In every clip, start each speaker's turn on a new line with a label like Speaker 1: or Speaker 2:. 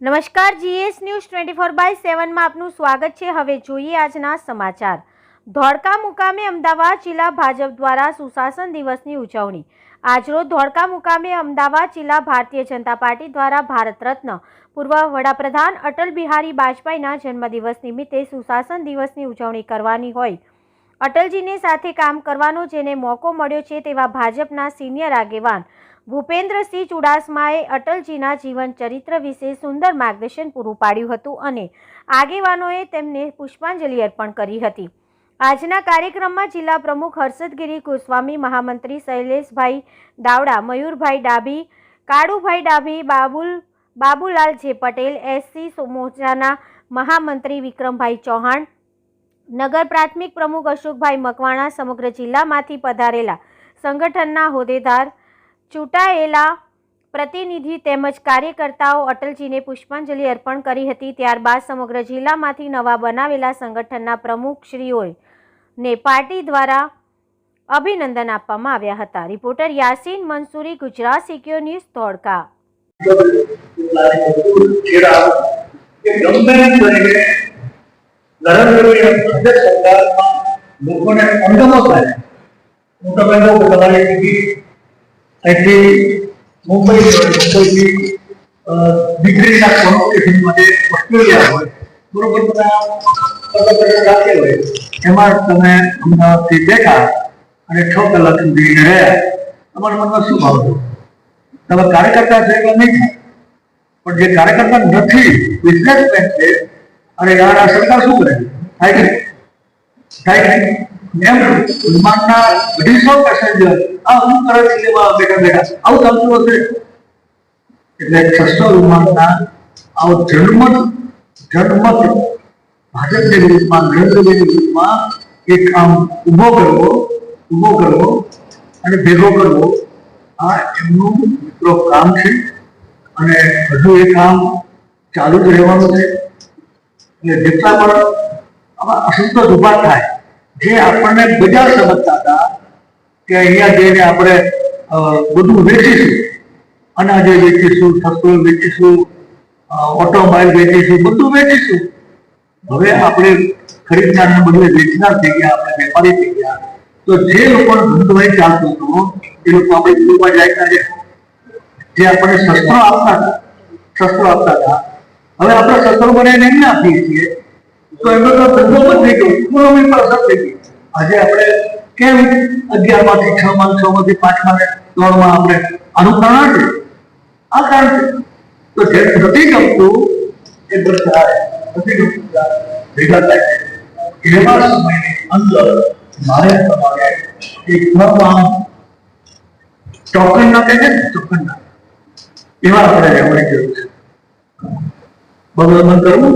Speaker 1: નમસ્કાર, GS news twenty four by સેવનમાં આપનું સ્વાગત છે. હવે જોઈએ આજના સમાચાર. ધોળકા મુકામે અમદાવાદ જિલ્લા ભાજપ દ્વારા સુશાસન દિવસની ઉજવણી. આજરોજ ધોળકા મુકામે અમદાવાદ જિલ્લા ભારતીય જનતા પાર્ટી દ્વારા ભારત રત્ન પૂર્વ વડાપ્રધાન અટલ બિહારી વાજપેયીના જન્મદિવસ નિમિત્તે સુશાસન દિવસની ઉજવણી કરવાની હોય. અટલજીને સાથે કામ કરવાનો જેને મોકો મળ્યો છે તેવા ભાજપના સિનિયર આગેવાન ભૂપેન્દ્રસિંહ ચુડાસમાએ અટલજીના જીવન ચરિત્ર વિશે સુંદર માર્ગદર્શન પૂરું પાડ્યું હતું અને આગેવાનોએ તેમને પુષ્પાંજલિ અર્પણ કરી હતી. આજના કાર્યક્રમમાં જિલ્લા પ્રમુખ હર્ષદગીરી ગોસ્વામી, મહામંત્રી શૈલેષભાઈ દાવડા, મયુરભાઈ ડાભી, કાળુભાઈ ડાભી, બાબુલ બાબુલાલ જે પટેલ એસસી મોરચાના મહામંત્રી વિક્રમભાઈ ચૌહાણ, નગર પ્રાથમિક પ્રમુખ અશોકભાઈ મકવાણા સમગ્ર જિલ્લામાંથી પધારેલા સંગઠનના હોદ્દેદાર ચૂંટાયેલા પ્રતિનિધિ તેમજ કાર્યકર્તાઓ અટલજીને પુષ્પાંજલિ અર્પણ કરી હતી. ત્યારબાદ સમગ્ર જિલ્લામાંથી નવા બનાવેલા સંગઠનના પ્રમુખશ્રીઓએ ને પાર્ટી દ્વારા અભિનંદન આપવામાં આવ્યા હતા.
Speaker 2: Reporter Yasin Mansuri, Gujarat secure news, Dholka. લોકોને અંગમો થાય હું તમે કહું તમારી અહીંથી મુંબઈ હોય મુંબઈથી ડિગ્રીના કોમ્પિટિશન માટે ઓસ્ટ્રેલિયા હોય, બરોબર બધા રાખે હોય. એમાં તમે અમદાવાદથી બેઠા અને છ કલાક સુધી રહ્યા. તમારા મનમાં શું ભાવતું તમે કાર્યકર્તા છે કે નહીં પણ જે કાર્યકર્તા નથી બિઝનેસમેન છે, અને આ સરકાર શું કરે? થાય કે? થાય કે? એમ વિમાનના અઢીસો પેસેન્જર આ કરે લેવા બેઠા બેઠા. આવું ચાલતું હશે એટલે છસો વિમાનના આવો જન્મત જન્મત ભાજપની વિરુદ્ધમાં એક આમ ઊભો કરવો ઊભો કરવો અને ભેગો કરવો. આ એમનું મિત્રો કામ છે અને હજુ એ કામ ચાલુ જ રહેવાનું છે. એટલે જેટલા પણ આમાં અસંતોષ ઊભા થાય જે આપણને બજાર સમજતા હતા કે અહીંયા જઈને આપણે બધું વેચીશું. અનાજે વેચીશું ફસલો વેચીશું ઓટોમાઇલ વેચીશું, બધું વેચીશું. હવે આપણે ખરીદનારને બદલે વેચનાર થઈ ગયા, આપણે વેપારી થઈ ગયા. તો જે લોકોનો ધંધો અહીં ચાલતો હતો, એ લોકો આપણે ગુરુમાં જાય ના જે આપણને શસ્ત્રો આપતા હતા, શસ્ત્રો આપતા હતા. હવે આપણે શસ્ત્રો બનાવીને એમને આપીએ છીએ. તો એમનો તો ધંધો બંધ થઈ ગયો ઇકોનોમી પર અસર થઈ ગઈ આજે આપણે કેમ અગિયાર માંથી છ માં છ માંથી પાંચ માં ને ત્રણ માં આપણે આનું કારણ છે આ કારણ છે તો જે નથી ગમતું એ બધા નથી ગમતું ભેગા થાય છે એવા સમયની અંદર મારે તમારે એક આમ ટોકન ના કહે છે ને ટોકન ના એવા આપણે રહેવાની જરૂર છે ભગવાન કરવું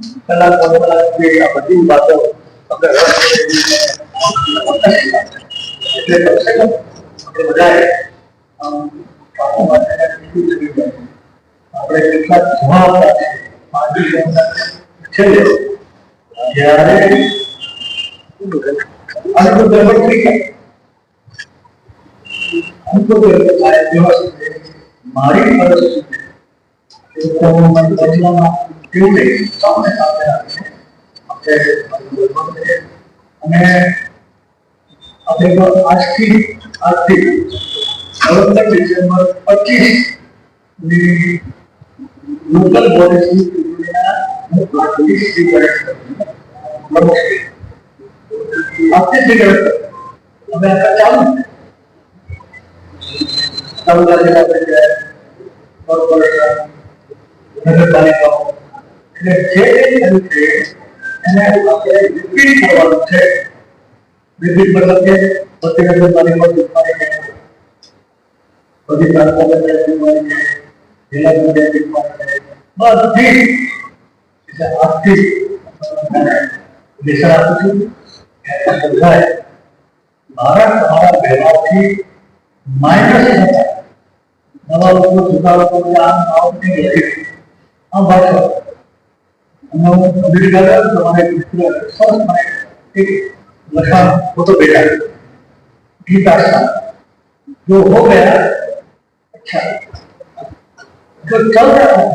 Speaker 2: જ નથી કે કલાક દોઢ કલાક સુધી આ બધી વાતો તમને રસ પડે એટલે કમસે કમ આપણે બધાએ આમ બાપુ માટે કેટલું જવી જાય. આપણે કેટલાક જવાબદાર છે માનવી જવાબદાર છે જ્યારે અનુકૂળ ગરબડ થઈ ગયા અનુકૂળ ગરબડ થાય વ્યવસ્થિત મારી ફરજ क्योंकि कम है आपके हमें अपने को आज की आज की नवंबर दिसंबर पच्चीस लोकल बॉडी आपके सिगरेट हमें आपका चालू है और नगर पालिका સ્વીકાર કરું આજથી સ્વીકાર કરું અમે આ ચાલુ છે તાલુકા જિલ્લા પંચાયત કોર્પોરેશન નગરપાલિકાઓ એટલે જે કંઈ થયું છે એને આપણે રિપીટ કરવાનું છે રિપીટ મતલબ કે બધી નગરપાલિકાઓ ચૂંટવાની છે બધી તાલુકા પંચાયત ચૂંટવાની છે જિલ્લા પંચાયત ચૂંટવાની છે બધી એટલે આજથી મને લેસન આપું છું કે બધાએ મારા તમારા વ્યવહારથી માઇનસ થતા નવા લોકો જૂના લોકો આમ આમ નહીં લખી આમ વાંચો हम लोग मिलकर हमारे फ़र्स्ट में एक लखा वो तो बेटा गीता सा जो हो गया अच्छा जो चल रहा है।